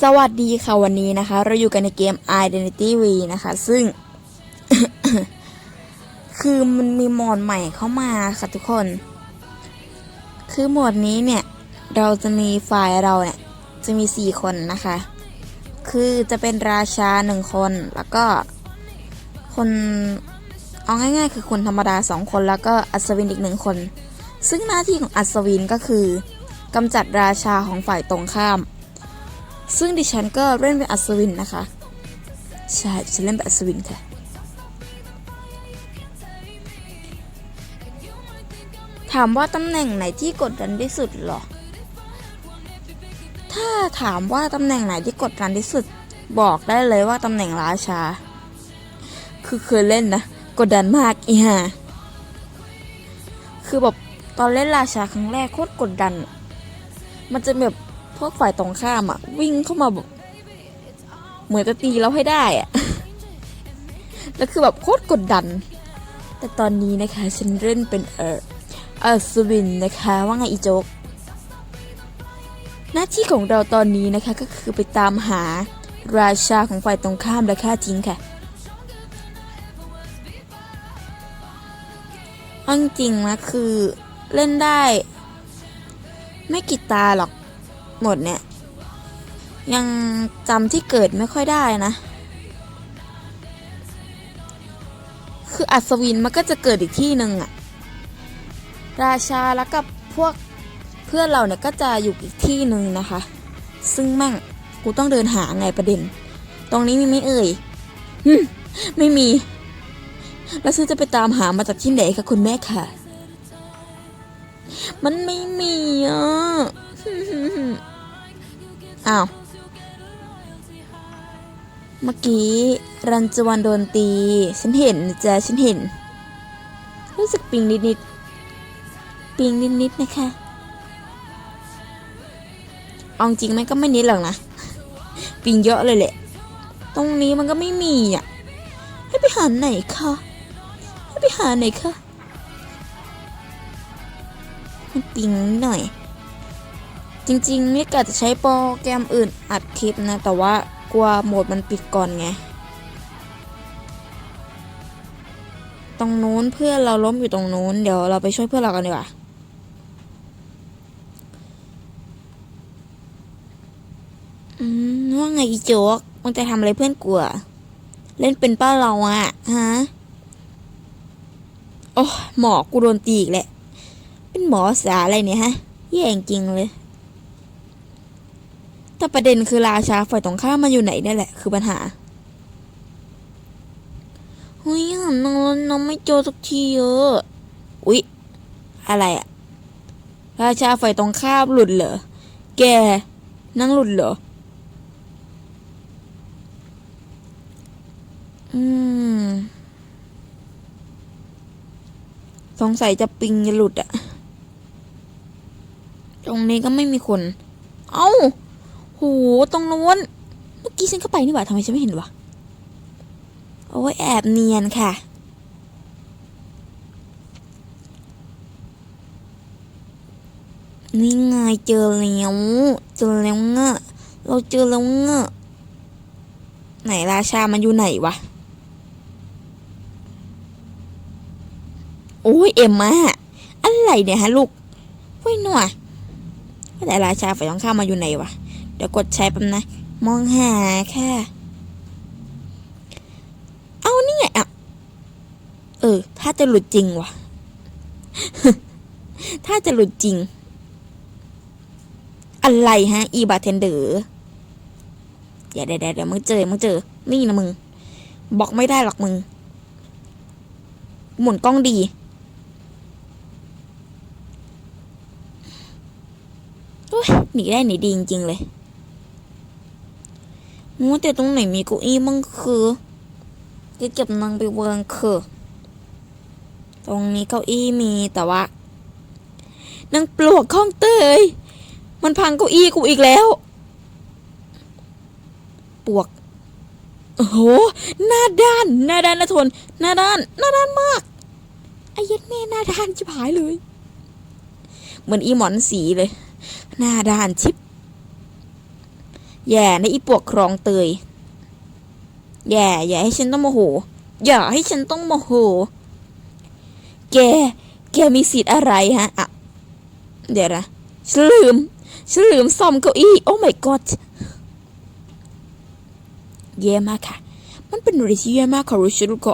สวัสดีค่ะวันนี้นะคะ เราอยู่กันในเกม Identity V นะคะ ซึ่ง คือมันมีโหมดใหม่เข้ามาค่ะทุกคน คือโหมดนี้เนี่ย เราจะมีฝ่ายเราเนี่ย จะมี 4 คนนะคะ คือจะเป็นราชาหนึ่งคนแล้วก็ คนเอาง่ายๆ คือคนธรรมดา 2 คนแล้วก็อัศวินอีกหนึ่งคน ซึ่งหน้าที่ของอัศวินก็คือกำจัดราชาของฝ่ายตรงข้าม ซึ่งดิฉันก็เล่นเป็นอัศวินนะคะ ใช่ฉันเล่นเป็นอัศวินค่ะ ถามว่าตำแหน่งไหนที่กดดันที่สุดหรอ ถ้าถามว่าตำแหน่งไหนที่กดดันที่สุด บอกได้เลยว่าตำแหน่งราชา คือเคยเล่นนะ กดดันมากอีห่าคือแบบตอนเล่นราชาครั้งแรกโคตรกดดัน มันจะแบบ วกฝ่ายตรงข้ามอะวิ่งเข้ามาแบบเหมือนจะตีเราให้ได้อะแล้วคือแบบโคตรกดดัน แต่ตอนนี้นะคะฉันเล่นเป็นเอออัศวินนะคะว่าไงอีโจกหน้าที่ของเราตอนนี้นะคะก็คือไปตามหาราชาของฝ่ายตรงข้ามและฆ่าทิ้งค่ะเอาจริงนะคือเล่นได้ ไม่กี่ตาหรอก หมดเนี่ย ยังจำที่เกิดไม่ค่อยได้นะ คืออัศวินมันก็จะเกิดอีกที่หนึ่งอะราชาแล้วกับพวกเพื่อนเราเนี่ยก็จะอยู่อีกที่หนึ่งนะคะ ซึ่งแม่งกูต้องเดินหาไงประเด็น ตรงนี้มีไหม่เอ่ยไม่มี แล้วซื้อจะไปตามหามาจากที่ไหนคะคุณแม่ค่ะ มันไม่มีอะ อ้าว เมื่อกี้ รันจวนโดนตี ฉันเห็นนะจ้ะฉันเห็น รู้สึกปิงนิดนิดปิงนิดนิดนะคะเอาจริงไหมก็ไม่นิดหรอกนะ ปิงเยอะเลยแหละ ตรงนี้มันก็ไม่มีอะ ให้ไปหาไหนคะให้ไปหาไหนคะมันปิงหน่อย จริงๆนี่กะจะใช้โปรแกรมอื่นอัดคลิปนะ แต่ว่ากลัวโหมดมันปิดก่อนไง ตรงนู้นเพื่อนเราล้มอยู่ตรงนู้น เดี๋ยวเราไปช่วยเพื่อนเรากันดีกว่าอืมว่าไงอีโจ๊กมันจะทำอะไรเพื่อนกลัว เล่นเป็นป้าเราอะฮะโอ้หมอกูโดนตีอีกแหละ เป็นหมอสาอะไรเนี่ยฮะแย่จริงเลย แต่ประเด็นคือราชาฝ่ายตรงข้ามมาอยู่ไหนนี่แหละ คือปัญหาเฮ้ยหานอนน้องไม่เจอสักทีเอออุ๊ยอะไรอะราชาฝ่ายตรงข้ามหลุดเหรอ แก นั่งหลุดเหรอ อืม สงสัยจะปิงจะหลุดอะ ตรงนี้ก็ไม่มีคน เอ้า โหตรงนู้นเมื่อกี้ฉันเข้าไปนี่หว่าทำไมฉันไม่เห็นวะโอ้ยแอบเนียนค่ะ นี่ไงเจอแล้วเจอแล้วเงะเราเจอแล้วเงะไหนราชามันอยู่ไหนวะ โอ้ยเอ็มมาอะไรเนี่ยฮะลูกเว้ยหน่อยแต่ราชาฝ่ายตรงข้ามมาอยู่ไหนวะ เดี๋ยวกดใช้แป๊บนะ มองหาแค่เอานี่ไงอะ เออ ถ้าจะหลุดจริงวะถ้าจะหลุดจริง อะไรฮะ อีบาร์เทนเดอร์เดี๋ยวเดี๋ยวเดี๋ยวมึงเจอ มึงเจอ นี่นะมึง บอกไม่ได้หรอกมึง หมุนกล้องดีโอ้ยหนีได้หนีดีจริง ๆ เลย ว่าแต่ตรงไหนมีเก้าอี้มั่งคือจะเก็บนางไปวางคือ ตรงนี้เก้าอี้มีแต่ว่านางปลวกข้องเตย มันพังเก้าอี้กูอีกแล้ว ปวก โอ้โห หน้าด้าน หน้าด้านนะทน หน้าด้าน หน้าด้านมาก ไอ้เย็ดแม่หน้าด้านชิบหายเลย เหมือนอีหมอนสีเลย หน้าด้านชิบ แย่ในอีปวกครองเตย แย่อย่าให้ฉันต้องโมโห อย่าให้ฉันต้องโมโห แก แกมีสิทธิ์อะไรฮะอะเดี๋ยวนะฉันลืมฉันลืมซ่อมเก้าอี้ โอ้ my god แย่มากค่ะ มันเป็นอะไรที่แย่มากค่ะรู้ฉันก็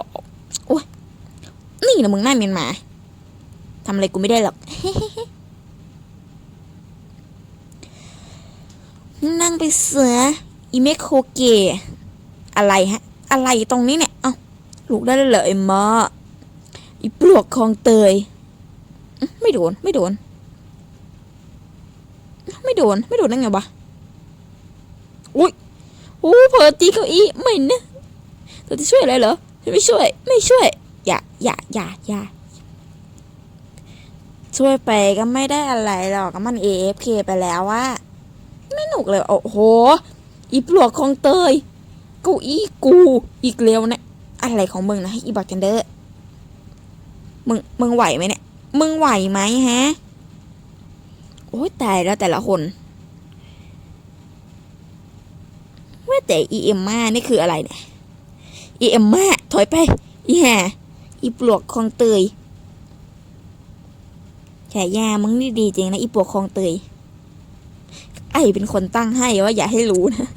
โอ้ยนี่นะมึงหน้าเมียนมาทำอะไรกูไม่ได้หรอก นั่งไปเสืออีเมคโคเกะอะไรฮะ อะไรตรงนี้เนี่ย เอ้าลูกได้เลยเหรอไอ้หมาอีปลวกคลองเตย ไม่โดน ไม่โดน ไม่โดน ไม่โดนได้ไงวะอุ้ยโอ้เผลอตีเก้าอี้ไม่นะเธอจะช่วยอะไรเหรอ ไม่ช่วย ไม่ช่วย อย่า อย่า อย่า อย่า ช่วยไปก็ไม่ได้อะไรหรอกมัน AFK ไปแล้วว่า ไม่หนุกเลย โอ้โห อีปลวกของเตยเก้าอี้กูอีกเร็วนี่ยอะไรของมึงนะอีบักกันเดอร์มึงมึงไหวไหมเนี่ย มึงไหวไหมฮะ โอ้ยตายแล้วแต่ละคนว่าแต่อีเอ็มมานี่คืออะไรเนี่ยอีเอ็มมาถอยไปอีห่าอีปลวกของเตยฉายามึงนี่ดีจริงนะอีปลวกของเตย ไอเป็นคนตั้งให้ว่าอย่าให้รู้นะ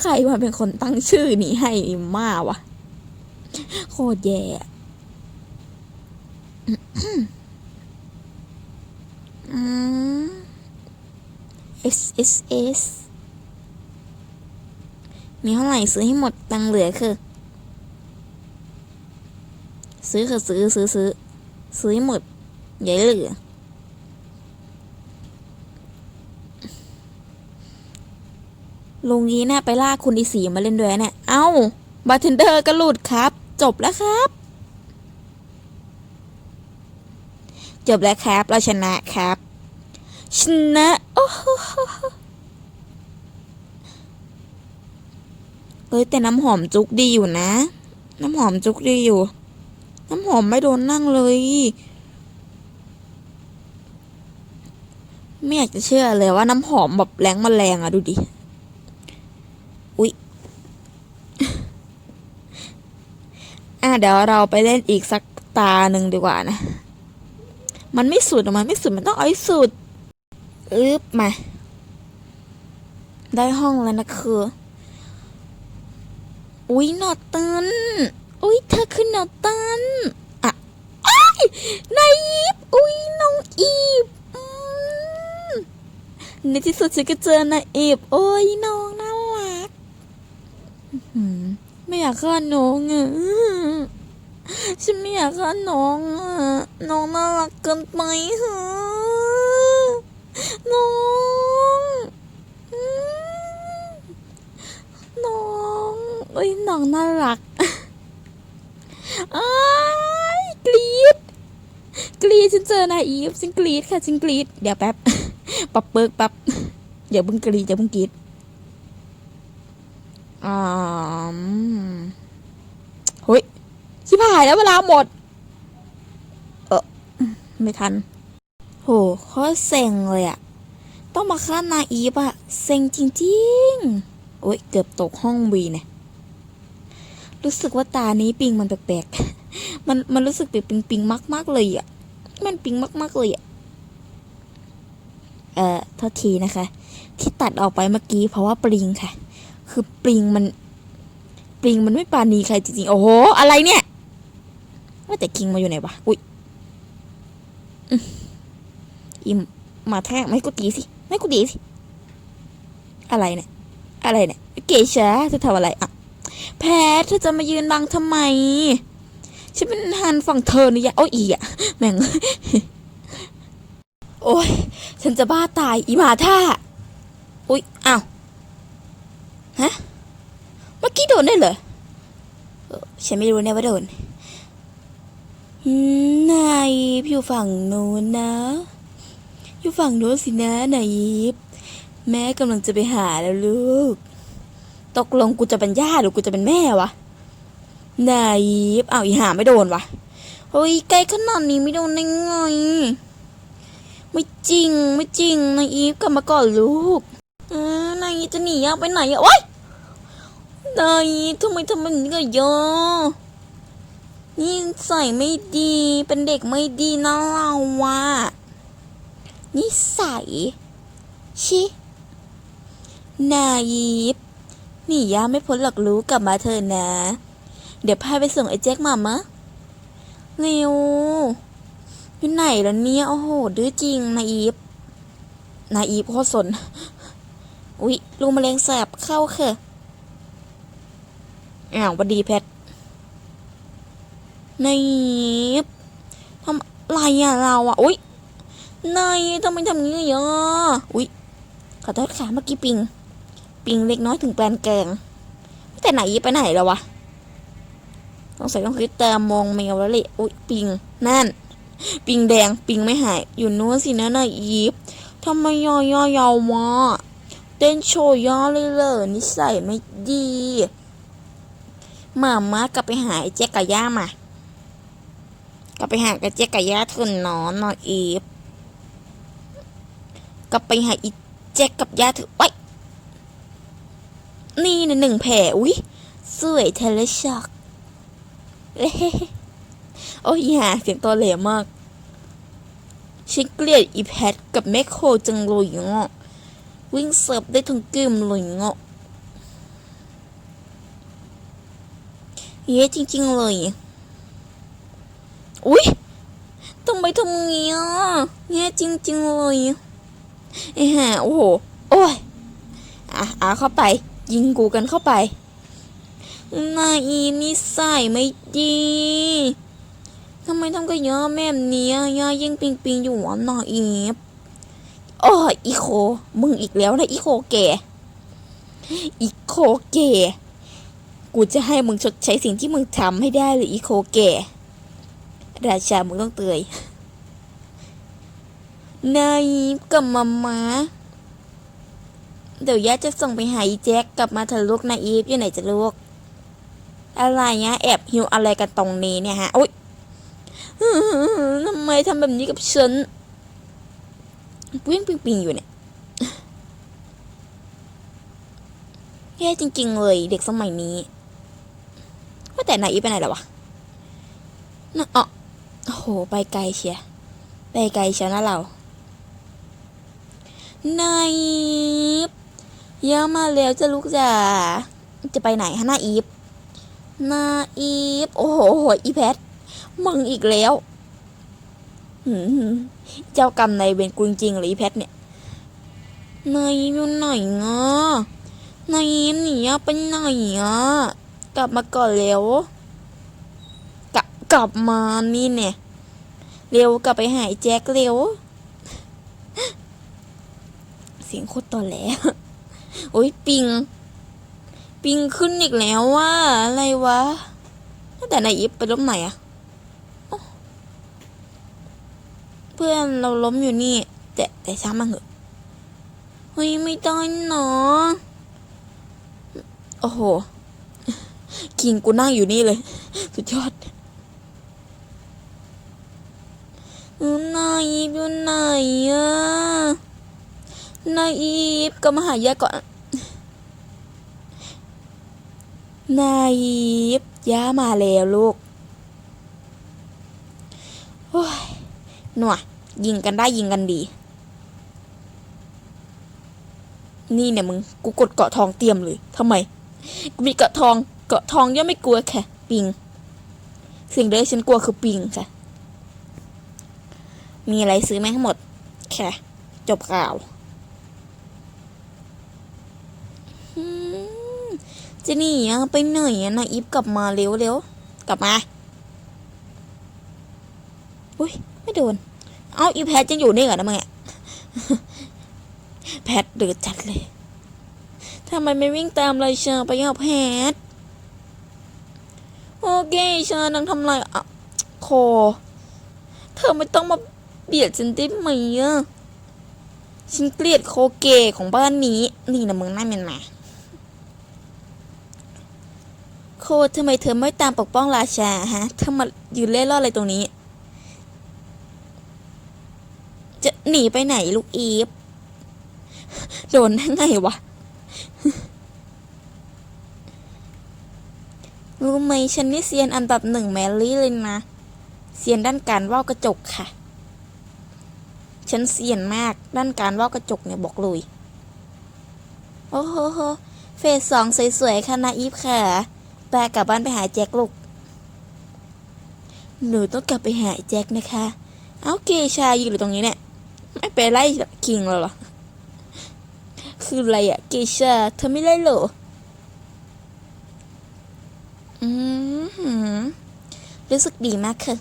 ใครมาเป็นคนตั้งชื่อนี้ให้มาวะโคตรแย่อะอืม S S S มีเท่าไหร่ซื้อให้หมดตังเหลือคือ ซื้อคือซื้อซื้อซื้อซื้อให้หมดอย่าให้เหลือ ลุงนี้น่ะไปลากคุณอีสีมาเล่นด้วยเนี่ย เอ้าบาร์เทนเดอร์ก็หลุดครับ จบแล้วครับ จบแล้วครับ เราชนะครับ ชนะ โอ้โหเอ้ยแต่น้ำหอมจุกดีอยู่นะ น้ำหอมจุกดีอยู่ น้ำหอมไม่โดนนั่งเลย ไม่อยากจะเชื่อเลยว่าน้ำหอมแบบแรงมาแรงอะดูดิ อุ๊ย อะเดี๋ยวเราไปเล่นอีกสักตาหนึ่งดีกว่านะ มันไม่สุดมันไม่สุด มันต้องเอาให้สุดอึบมา ได้ห้องแล้วนะคือ อุ๊ยนอตัน อุ๊ยเธอคือนอตันอะอ้ยนายอีฟอุ๊ยน้องอีฟอในที่สุดฉันก็เจอนายอีฟโอ้ยน้องน่ารักหื ไม่อยากฆ่าน้องอะฉันไม่อยากฆ่าน้องอะน้องน่ารักเกินไปฮะน้องน้องเอ้ยน้องน่ารักอ้ายกรีดกรีดฉันเจอนายอีฟฉันกรีดค่ะฉันกรีดเดี๋ยวแป๊บปับเปิกปับอย่าเพิ่งกรีดอย่าเพิ่งกรีดอ่า เฮ้ยชิบหายแล้วเวลาหมด เออไม่ทัน โหโคตรเซ็งเลยอะต้องมาฆ่านาอีฟอะเซ็งจริงๆ โอ้ยเกือบตกห้องวีเนี่ย รู้สึกว่าตานี้ปิงมันแปลกๆ มันมันรู้สึกเป็นปิงปิงมากๆเลยอะมันปิงมากๆเลยอะเอ่อโทษทีนะคะ ที่ตัดออกไปเมื่อกี้เพราะว่าปลิงค่ะ คือปลิงมัน ปลิงมันไม่ปาณีใครจริงๆ โอ้โห อะไรเนี่ย ว่าแต่คิงมาอยู่ไหนวะ อุ้ยอิมมาแทงไม่กูตีสิ ไม่กูตีสิ อะไรเนี่ย อะไรเนี่ย เกชาเธอทำอะไรอะ แพทเธอจะมายืนบังทำไม ฉันเป็นฮันฝั่งเธอนี่ยะโอ้ยอีอะ แม่ง โอ้ย ฉันจะบ้าตาย อีหมาท่า อุ้ยอ้าว ฮะ เมื่อกี้โดนได้เหรอฉันไม่รู้เนี่ยว่าโดนนายอยู่ฝั่งนู้นนะ อยู่ฝั่งนู้นสินะนายแม่กำลังจะไปหาแล้วลูก ตกลงกูจะเป็นย่าหรือกูจะเป็นแม่วะนายบอ้าอีหาไม่โดนวะเฮ้ยไกลขนาดนี้ไม่โดนได้ไงไม่จริงไม่จริงนายบกลับมาก่อนลูกอ่านายจะหนีอะไปไหนอะโอ๊ย นายทำไมทำแบบนี้กับยอนี่ใส่ไม่ดี เป็นเด็กไม่ดีนะเราวะนิสัย ชิ นายบนี่ย่าไม่พ้นหรอกรู้กลับมาเถอะนะ เดี๋ยวพาไปส่งไอ้แจ็คมามะเร็วอยู่ไหนแล้วเนี่ย โอ้โห ดื้อจริง นายอีฟนายอีฟโคตรสน อุ๊ยลูกแมลงสบเข้าค่ะ อ้าวบัดดีแพทนายทำอะไรอะเราอะอุ๊ยนายทำไมทำงี้อะอุ๊ยขอโทษค่ะเมื่อกี้ปิง ปิงเล็กน้อยถึงแปลนแกง แต่ไหนไปไหนแล้ววะต้องใส่ต้องคิดตามมองแมวแล้วแหละอุ๊ยปิง นั่น ปิงแดง ปิงไม่หาย อยู่นู้นสินะนายอีฟทำไมยอย่อยาวมาเต้นโชว์ย่อเลยเลยนิสัยไม่ดี มามากลับไปหาไอ้แจ๊กกับย่ามากลับไปหากับแจ๊กกับย่าเทุนนอนนอยอีฟกลับไปหาอีแจ็คกับย่าถือไว้นี่นะหนึ่งแผลอุ้ยสวยเทเลช็อกเอ้ยโอ้ยหาเสียงตัวเหลวมากฉันเกลียดอีแพทกับแมคโครจังเลยเงาะวิ่งเสิร์ฟได้ทั้งกึมเลยเงาะ เย้จริง ๆ เลย อุ้ยทำไมทำงี้อะเย้จริง ๆ เลยไอ้ห่าโอ้โห โอ้ย อะเอาเข้าไป ยิงกูกันเข้าไปนายอีนี่ใส่ไม่ดีทำไมทำกับย่าแม่เนี้ยย่ายิงปิงปิงอยู่หวานายอีฟโอ้อีโค มึงอีกแล้วนะอีโคแกอีโคแก กูจะให้มึงชดใช้สิ่งที่มึงทำให้ได้เลยอีโคแก่ราชามึงต้องเตยนายกับมามาเดี๋ยวย่าจะส่งไปหาอีแจ็คกลับมาเถอะลูกนายอีฟอยู่ไหนจะลูก อะไรเงี้ยแอบหิวอะไรกันตรงนี้เนี่ยฮะอุ๊ยทำไมทำแบบนี้กับฉันวิ่งปิงปิงอยู่เนี่ยแย่จริง ๆ เลยเด็กสมัยนี้ ว่าแต่นายอีไปไหนแล้ววะน่ะอ๋อโอ้โหไปไกลเชียไปไกลเชียวนะเรานายอีฟย่ามาแล้วจะลูกจ๋าจะไปไหนฮะนาอีฟนาอีฟโอ้โหอีแพทมึงอีกแล้วเจ้ากรรมในายเวรกูจริงๆเลยอีแพทเนี่ยนายอยู่ไหนอะนายหนีไปไหนอะ กลับมาก่อนเร็วกลับกลับมานี่เนี่ยเร็วกลับไปหาไอ้แจ็คเร็ว เสียงโคตรตอแหลโอ้ยปิง ปิงขึ้นอีกแล้วว่าอะไรวะแต่นายอีฟไปล้มไหนอะเพื่อนเราล้มอยู่นี่ แต่แต่ช่ามันเหอะเฮ้ยไม่ได้เนาะโอ้โห คิงกูนั่งอยู่นี่เลย สุดยอดออนายอีฟอยู่ไหนอะนายอีฟก็มาหายาก่อนนายอีฟย่ามาแล้วลูกโอ้ยหน่วยยิงกันได้ยิงกันดี นี่เนี่ยมึง กูกดเกาะทองเตรียมเลยทำไม กูมีเกาะทอง เกาะทองย่อมไม่กลัวค่ะ ปิง สิ่งเดียวที่ฉันกลัวคือปิงค่ะ มีอะไรซื้อไหมทั้งหมดแค่จบข่าวจะหนีอะไปไหนอะนะอีฟกลับมาเร็วเร็วกลับมาอุ้ยไม่โดน เอาอีแพทยังอยู่นี่เหรอนะมึงอะแพทเดือดจัดเลยทำไมไม่วิ่งตามเลยเชอไปกับแพท เคเชอนังทำไรอะโค เธอไม่ต้องมาเบียดฉันได้ไหมอะฉันเกลียดโคเกของบ้านนี้ นี่นะมึงน่าเมียนมาโคทำไมเธอไม่ตามปกป้องราชาฮะเธอมายืนเล่ร่อนอะไรตรงนี้ จะหนีไปไหนลูกอีฟ โดนได้ไงวะ รู้ไหมฉันนี่เซียนอันดับหนึ่งแมรี่เลยนะเซียนด้านการว่าวกระจกค่ะ ฉันเซียนมากด้านการว่าวกระจกเนี่ยบอกเลย โอ้โหเฟสสองสวยๆค่ะนาอีฟค่ะไปกลับบ้านไปหาแจ็คลูก หนูต้องกลับไปหาแจ็คนะคะ เอาเกชาอยู่ตรงนี้เนี่ย ไม่ไปไล่คิงเหรอ คืออะไรอะเกชาเธอไม่ไล่หรอ อืมรู้สึกดีมากค่ะ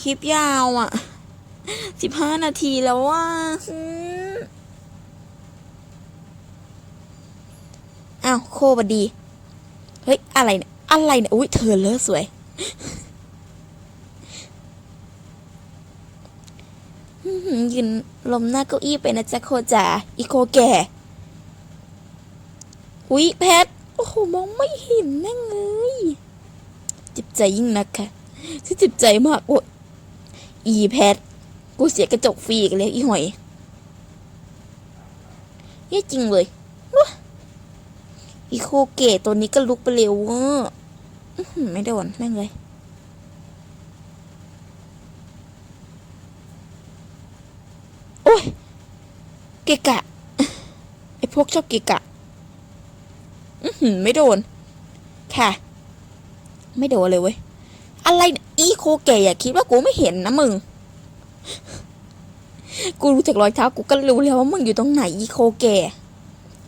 คลิปยาวอะสิบห้านาทีแล้วว่าอ้าวโคบดี เฮ้ย อะไรเนี่ย อะไรเนี่ย อุ้ยเธอเลอะสวย ยืนลมหน้าเก้าอี้ไปนะจ๊ะโคจ๋าอีโคแก่ อุ๊ยแพท โอ้โห มองไม่เห็นแม่งเลยจ็บใจยิ่งนักค่ะฉันจ็บใจมากโอ้อีแพท กูเสียกระจกฟรีอีกันเลยอีหอยเย่จริงเลยว้าอีโคเกะตัวนี้ก็ลุกไปเร็วเวอร์อื้อหือไม่โดนแม่งเลยโอ้ยเกะกะไอพวกชอบเกะกะ หือไม่โดน ค่ะ ไม่โดนเลยเว้ย อะไรอีโคเกะอย่าคิดว่ากูไม่เห็นนะมึง กูรู้จากรอยเท้ากูก็รู้แล้วว่ามึงอยู่ตรงไหนอีโคเกะ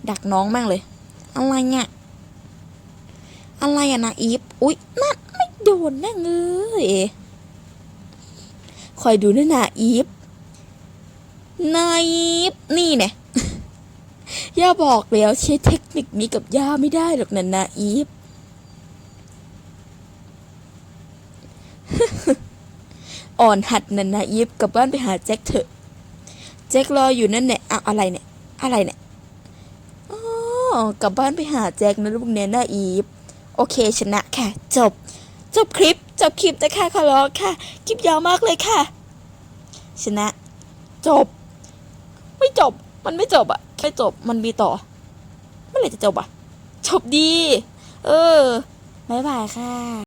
ดักน้องมากเลย อะไรเนี่ยอะไรอะนะอีฟ อุ๊ยนั่นไม่โดนแน่เงยคอยดูนะนะอีฟนายอีฟนี่เนี่ย ย่าบอกแล้วใช้เทคนิคนี้กับย่าไม่ได้หรอกนะนาอีฟ อ่อนหัดนันนาอีฟกลับบ้านไปหาแจ็คเถอะ แจ็ครออยู่นั่นแหละอ้าวอะไรเนี่ย อะไรเนี่ยอ๋อกลับบ้านไปหาแจ็คนะลูกเนี่ยนาอีฟ โอเคชนะค่ะ จบ จบคลิป จบคลิปนะคะขอร้องค่ะ คลิปยาวมากเลยค่ะ ชนะ จบ ไม่จบ มันไม่จบอะไม่จบมันมีต่อเมื่อไหร่จะจบอะจบดี เออบายบายค่ะ